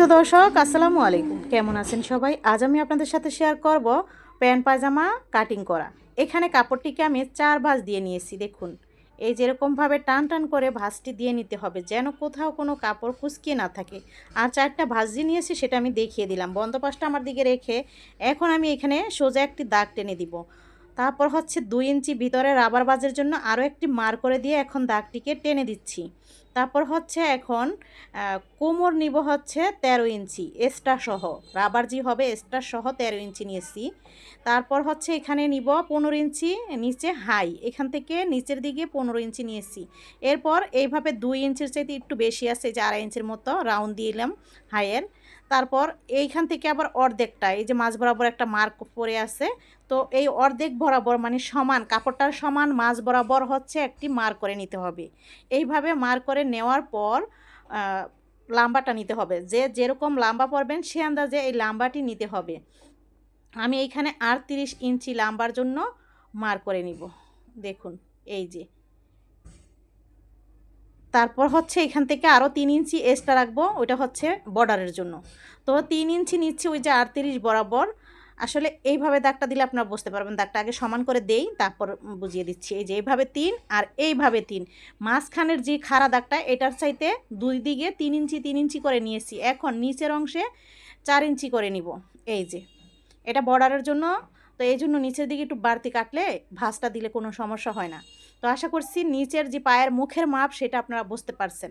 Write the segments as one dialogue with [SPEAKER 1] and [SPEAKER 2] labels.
[SPEAKER 1] তো দর্শক, আসসালামু আলাইকুম। কেমন আছেন সবাই? আজ আমি আপনাদের সাথে শেয়ার করব প্যান্ট, পায়জামা কাটিং করা। এখানে কাপড়টিকে আমি চার ভাঁজ দিয়ে নিয়েছি, দেখুন। এই যেরকমভাবে টান টান করে ভাঁজটি দিয়ে নিতে হবে, যেন কোথাও কোনো কাপড় কুচকিয়ে না থাকে। আর চারটা ভাঁজ দিয়ে নিয়েছি, সেটা আমি দেখিয়ে দিলাম। বন্ধ পাশটা আমার দিকে রেখে এখন আমি এখানে সোজা একটি দাগ টেনে দিব। তারপর হচ্ছে দুই ইঞ্চি ভিতরে রাবার বাজের জন্য আরও একটি মার করে দিয়ে এখন দাগটিকে টেনে দিচ্ছি। তারপর হচ্ছে এখন কোমর নিব হচ্ছে তেরো ইঞ্চি, এক্সট্রা সহ। রাবার জি হবে এক্সট্রা সহ তেরো ইঞ্চি নিয়েছি। তারপর হচ্ছে এখানে নিব পনেরো ইঞ্চি, নিচে হাই, এখান থেকে নিচের দিকে পনেরো ইঞ্চি নিয়েছি। এরপর এইভাবে দুই ইঞ্চির চাইতে একটু বেশি আছে, যে আড়াই ইঞ্চির মতো রাউন্ড দিলাম হাইয়ের। তারপর এইখান থেকে আবার অর্ধেকটা, এই যে মাঝ বরাবর একটা মার্ক পরে আছে, তো এই অর্ধেক বরাবর মানে সমান, কাপড়টার সমান মাঝ বরাবর হচ্ছে একটি মার করে নিতে হবে। এইভাবে মার করে নেওয়ার পর লাম্বাটা নিতে হবে। যে যেরকম লাম্বা পরবেন, সে আন্দাজে এই লাম্বাটি নিতে হবে। আমি এইখানে আটত্রিশ ইঞ্চি লাম্বার জন্য মার করে নিব। দেখুন, এই যে। তারপর হচ্ছে এখান থেকে আরও তিন ইঞ্চি এক্সট্রা রাখব, ওইটা হচ্ছে বর্ডারের জন্য। তো তিন ইঞ্চি নিচ্ছি ওই যে আটত্রিশ বরাবর। আসলে এইভাবে দাগটা দিলে আপনারা বুঝতে পারবেন। দাগটা আগে সমান করে দেই, তারপর বুঝিয়ে দিচ্ছি। এই যে এইভাবে তিন আর এইভাবে তিন। মাঝখানের যে খাড়া দাগটা, এটার চাইতে দুই দিকে তিন ইঞ্চি তিন ইঞ্চি করে নিয়েছি। এখন নিচের অংশে চার ইঞ্চি করে নিব। এই যে, এটা বর্ডারের জন্য। তো এই জন্য নিচের দিকে একটু বাড়তি কাটলে ভাঁজটা দিলে কোনো সমস্যা হয় না। তো আশা করছি নিচের যে পায়ের মুখের মাপ সেটা আপনারা বুঝতে পারছেন।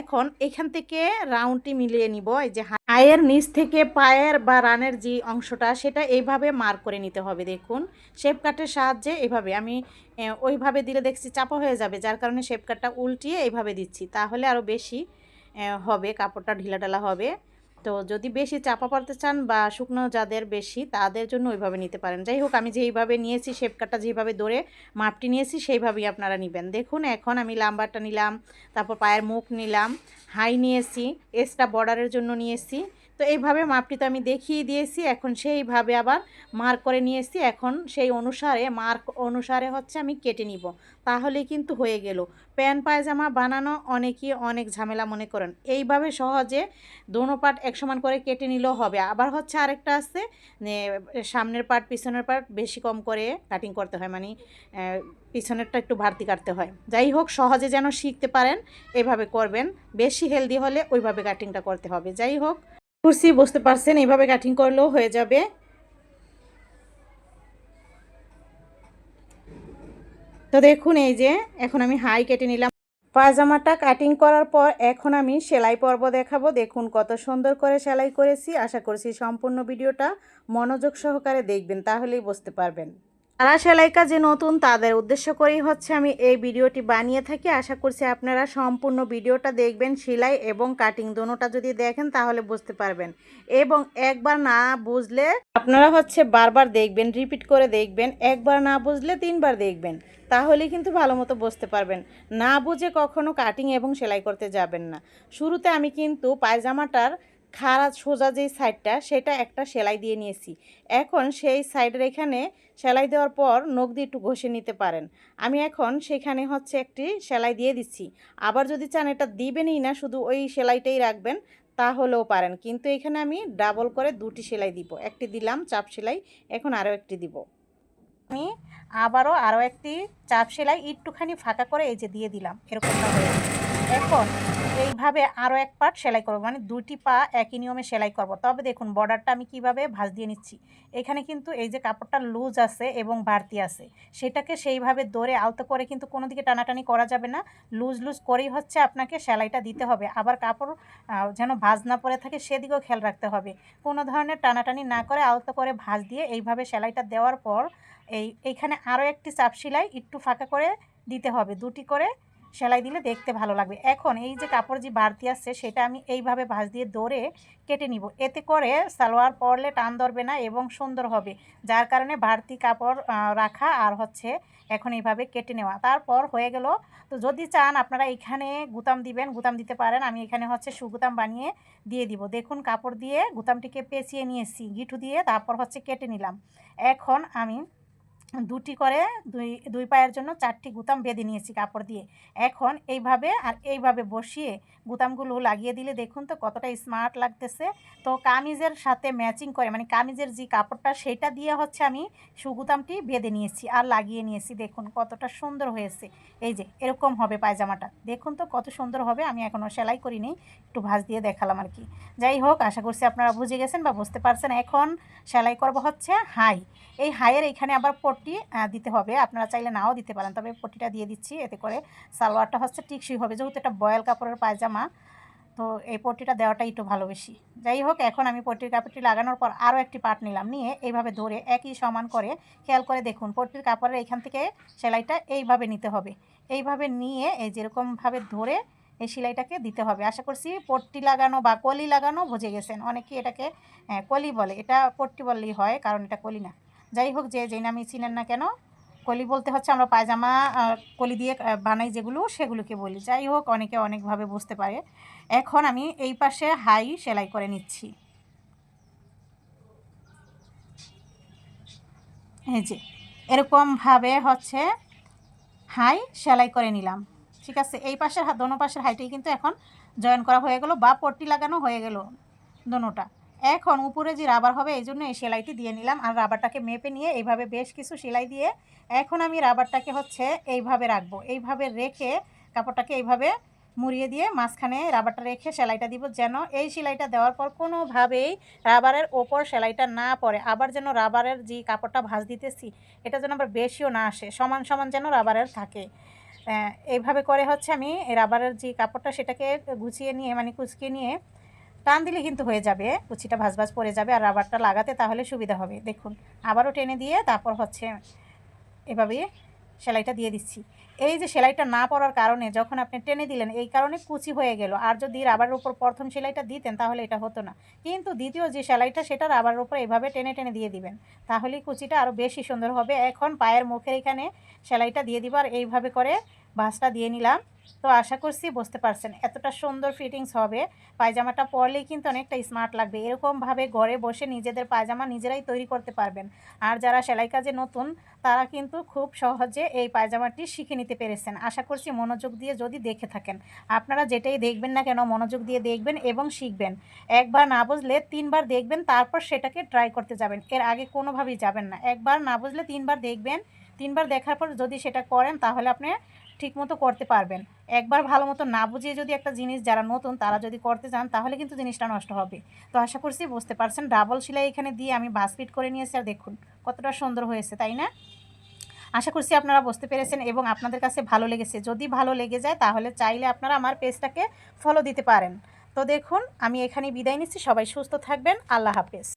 [SPEAKER 1] এখন এখান থেকে রাউন্ডটি মিলিয়ে নিব, এই যে হায়ের নিচ থেকে পায়ের বা রানের যে অংশটা সেটা এইভাবে মার করে নিতে হবে, দেখুন। শেপ কাটের সাহায্যে এইভাবে আমি ওইভাবে দিলে দেখছি চাপা হয়ে যাবে, যার কারণে শেপ কাটটা উল্টিয়ে এইভাবে দিচ্ছি, তাহলে আরও বেশি হবে, কাপড়টা ঢিলাঢালা হবে। তো যদি বেশি চাপা পড়তে চান বা শুকনো যাদের বেশি, তাদের জন্য ওইভাবে নিতে পারেন। যাই হোক, আমি যেইভাবে নিয়েছি, শেপ কাটটা যেইভাবে ধরে মাপটি নিয়েছি, সেইভাবেই আপনারা নেবেন। দেখুন, এখন আমি লাম্বারটা নিলাম, তারপর পায়ের মুখ নিলাম, হাই নিয়েছি এসটা বর্ডারের জন্য নিয়েছি তো এইভাবে মাপটি তো আমি দেখিয়ে দিয়েছি, এখন সেইভাবে আবার মার্ক করে নিয়েছি। এখন সেই অনুসারে, মার্ক অনুসারে হচ্ছে আমি কেটে নিব। তাহলেই কিন্তু হয়ে গেল। প্যান্ট পায়জামা বানানো অনেকেই অনেক ঝামেলা মনে করেন। এইভাবে সহজে দোনো পার্ট এক সমান করে কেটে নিলেও হবে। আবার হচ্ছে আরেকটা আছে সামনের পার্ট, পিছনের পার্ট বেশি কম করে কাটিং করতে হয়। মানে পিছনেরটা একটু বাড়তি কাটতে হয়। যাই হোক, সহজে যেন শিখতে পারেন, এভাবে করবেন। বেশি হেলদি হলে ওইভাবে কাটিংটা করতে হবে। যাই হোক। কুর্সি বুঝতে পারছেন, এইভাবে কাটিং করলেও হয়ে যাবে। তো দেখুন এই যে, এখন আমি হাই কেটে নিলাম। পায়জামাটা কাটিং করার পর এখন আমি সেলাই পর্ব দেখাবো। দেখুন কত সুন্দর করে সেলাই করেছি। আশা করছি সম্পূর্ণ ভিডিওটা মনোযোগ সহকারে দেখবেন, তাহলেই বুঝতে পারবেন। যারা সেলাই কাজে নতুন, তাদের উদ্দেশ্য করেই হচ্ছে আমি এই ভিডিওটি বানিয়ে থাকি। আশা করছি আপনারা সম্পূর্ণ ভিডিওটা দেখবেন, সেলাই এবং কাটিং দোনোটা যদি দেখেন তাহলে বুঝতে পারবেন। এবং একবার না বুঝলে আপনারা হচ্ছে বারবার দেখবেন রিপিট করে দেখবেন, একবার না বুঝলে তিনবার দেখবেন, তাহলে কিন্তু ভালো মতো বুঝতে পারবেন। না বুঝে কখনো কাটিং এবং সেলাই করতে যাবেন না। শুরুতে আমি কিন্তু পায়জামাটার খাড়া সোজা যেই সাইডটা সেটা একটা সেলাই দিয়ে নিয়েছি। এখন সেই সাইডের এখানে সেলাই দেওয়ার পর নখ দিয়ে একটু ঘষে নিতে পারেন। আমি এখন সেখানে হচ্ছে একটি সেলাই দিয়ে দিচ্ছি। আবার যদি চান এটা দিবেনই না, শুধু ওই সেলাইটাই রাখবেন তাহলেও পারেন। কিন্তু এখানে আমি ডাবল করে দুটি সেলাই দিব। একটি দিলাম, চাপ সেলাই, এখন আরও একটি দিব। আমি আবারও আরও একটি চাপ সেলাই, একটুখানি ফাঁকা করে এই যে দিয়ে দিলাম, এরকমটা হয়ে। এখন এইভাবে আরও এক পার্ট সেলাই করব। মানে দুটি পা একই নিয়মে সেলাই করব। তবে দেখুন, বর্ডারটা আমি কীভাবে ভাঁজ দিয়ে নিচ্ছি। এখানে কিন্তু এই যে কাপড়টা লুজ আছে এবং বাড়তি আছে, সেটাকে সেইভাবে দৌড়ে আলতো করে কিন্তু কোনো দিকে টানাটানি করা যাবে না। লুজ লুজ করেই হচ্ছে আপনাকে সেলাইটা দিতে হবে। আবার কাপড় যেন ভাঁজ না পড়ে থাকে, সেদিকেও খেয়াল রাখতে হবে। কোনো ধরনের টানাটানি না করে আলতো করে ভাঁজ দিয়ে এইভাবে সেলাইটা দেওয়ার পর এই এইখানে আরও একটি চাপ সেলাই একটু ফাঁকা করে দিতে হবে। দুটি করে সেলাই দিলে দেখতে ভালো লাগবে। এখন এই যে কাপড় যে বাড়তি আসছে, সেটা আমি এইভাবে ভাঁজ দিয়ে দৌড়ে কেটে নিব। এতে করে সালোয়ার পরলে টান ধরবে না এবং সুন্দর হবে। যার কারণে বাড়তি কাপড় রাখা আর হচ্ছে এখন এইভাবে কেটে নেওয়া। তারপর হয়ে গেল, তো যদি চান আপনারা এখানে গুতাম দিবেন, গুতাম দিতে পারেন। আমি এখানে হচ্ছে সুগুতাম বানিয়ে দিয়ে দিব। দেখুন কাপড় দিয়ে গুতামটিকে পেঁচিয়ে নিয়েছি, গিঠু দিয়ে তারপর হচ্ছে কেটে নিলাম। এখন আমি দুটি করে দুই দুই পায়ের জন্য চারটি গুতাম বেঁধে নিয়েছি কাপড় দিয়ে। এখন এইভাবে আর এইভাবে বসিয়ে গুতামগুলো লাগিয়ে দিলে দেখুন তো কতটা স্মার্ট লাগতেছে। তো কামিজের সাথে ম্যাচিং করে মানে কামিজের যে কাপড়টা সেটা দিয়ে হচ্ছে আমি সুগুতামটি বেঁধে নিয়েছি আর লাগিয়ে নিয়েছি। দেখুন কতটা সুন্দর হয়েছে। এই যে এরকম হবে পায়জামাটা। দেখুন তো কত সুন্দর হবে, আমি এখনও সেলাই করিনি একটু ভাঁজ দিয়ে দেখালাম আর কি। যাই হোক, আশা করছি আপনারা বুঝে গেছেন বা বুঝতে পারছেন। এখন সেলাই করব হচ্ছে হাই। এই হাইয়ের এখানে আবার পট্টি দিতে হবে। আপনারা চাইলে নাও দিতে পারেন তবে পট্টিটা দিয়ে দিচ্ছি এতে করে সালোয়ারটা হচ্ছে টিকসই হবে। যেহেতু এটা বয়েল কাপড়ের পায়জামা তো এই পট্টিটা দেওয়াটাই একটু ভালো বেশি। যাই হোক এখন আমি পট্টির কাপড়টি লাগানোর পর আরও একটি পাট নিলাম। নিয়ে এইভাবে ধরে একই সমান করে খেয়াল করে দেখুন পট্টির কাপড়ের এইখান থেকে সেলাইটা এইভাবে নিতে হবে। এইভাবে নিয়ে এই যেরকমভাবে ধরে এই সেলাইটাকে দিতে হবে। আশা করছি পট্টি লাগানো বা কলি লাগানো বুঝে গেছেন। অনেকে এটাকে আহ, কলি বলে। এটা পট্টি বললেই হয় কারণ এটা কলি না। যাই হোক, যে যেই নামই চিনেন না কেন, কলি বলতে হচ্ছে আমরা পায়জামা কলি দিয়ে বানাই যেগুলো, সেগুলোকে বলি। যাই হোক, অনেকে অনেকভাবে বুঝতে পারে। এখন আমি এই পাশে হাই সেলাই করে নিচ্ছি। এই যে, এরকমভাবে হচ্ছে হাই সেলাই করে নিলাম। ঠিক আছে? এই পাশের, দোনো পাশের হাইটাই কিন্তু এখন জয়েন করা হয়ে গেল, বা পট্টি লাগানো হয়ে গেল, দোনোটা। এখন উপরে যে রাবার হবে, এই জন্য এই সেলাইটি দিয়ে নিলাম। আর রাবারটাকে মেপে নিয়ে এইভাবে বেশ কিছু সেলাই দিয়ে এখন আমি রাবারটাকে হচ্ছে এইভাবে রাখব। এইভাবে রেখে কাপড়টাকে এইভাবে মুড়িয়ে দিয়ে মাঝখানে রাবারটা রেখে সেলাইটা দিব যেন এই সেলাইটা দেওয়ার পর কোনোভাবেই রাবারের ওপর সেলাইটা না পড়ে। আবার যেন রাবারের যে কাপড়টা ভাজ দিতেছি, এটা যেন আবার বেশিও না আসে, সমান সমান যেন রাবারের থাকে। এইভাবে করে হচ্ছে আমি রাবারের যে কাপড়টা সেটাকে গুছিয়ে নিয়ে মানে কুচকে নিয়ে টান দিলে কিন্তু হয়ে যাবে, কুচিটা ভাজ ভাজ পড়ে যাবে আর রাবারটা লাগাতে তাহলে সুবিধা হবে। দেখুন, আবারও টেনে দিয়ে তারপর হচ্ছে এভাবে সেলাইটা দিয়ে দিচ্ছি। এই যে সেলাইটা না পড়ার কারণে যখন আপনি টেনে দিলেন, এই কারণে কুচি হয়ে গেল। আর যদি রাবারের উপর প্রথম সেলাইটা দিতেন, তাহলে এটা হতো না। কিন্তু দ্বিতীয় যে সেলাইটা, সেটা রাবারের উপর এভাবে টেনে টেনে দিয়ে দিবেন। তাহলেই কুচিটা আরও বেশি সুন্দর হবে। এখন পায়ের মুখের এখানে সেলাইটা দিয়ে দিব আর এইভাবে করে ভাঁজটা দিয়ে নিলাম। তো আশা করছি বুঝতে পারছেন এতটা সুন্দর ফিটিংস হবে। পায়জামাটা পরলেই কিন্তু অনেকটা স্মার্ট লাগবে। এরকমভাবে ঘরে বসে নিজেদের পায়জামা নিজেরাই তৈরি করতে পারবেন। আর যারা সেলাই কাজে নতুন, তারা কিন্তু খুব সহজে এই পায়জামাটি শিখে নিতে পেরেছেন। আশা করছি মনোযোগ দিয়ে যদি দেখে থাকেন, আপনারা যেটাই দেখবেন না কেন মনোযোগ দিয়ে দেখবেন এবং শিখবেন। একবার না বুঝলে তিনবার দেখবেন, তারপর সেটাকে ট্রাই করতে যাবেন। এর আগে কোনোভাবেই যাবেন না। একবার না বুঝলে তিনবার দেখবেন, তিনবার দেখার পর যদি সেটা করেন, তাহলে আপনি ঠিকমতো করতে পারবেন। একবার ভালো মতো না বুঝিয়ে যদি একটা জিনিস যারা নতুন তারা যদি করতে চান, তাহলে কিন্তু জিনিসটা নষ্ট হবে। তো আশা করছি বুঝতে পারছেন। ডাবল সেলাই এখানে দিয়ে আমি বাসপিট করে নিয়েছি আর দেখুন কতটা সুন্দর হয়েছে, তাই না? আশা করছি আপনারা বুঝতে পেরেছেন এবং আপনাদের কাছে ভালো লেগেছে। যদি ভালো লেগে যায় তাহলে চাইলে আপনারা আমার পেজটাকে ফলো দিতে পারেন। তো দেখুন, আমি এখানে বিদায় নিচ্ছি। সবাই সুস্থ থাকবেন। আল্লাহ হাফেজ।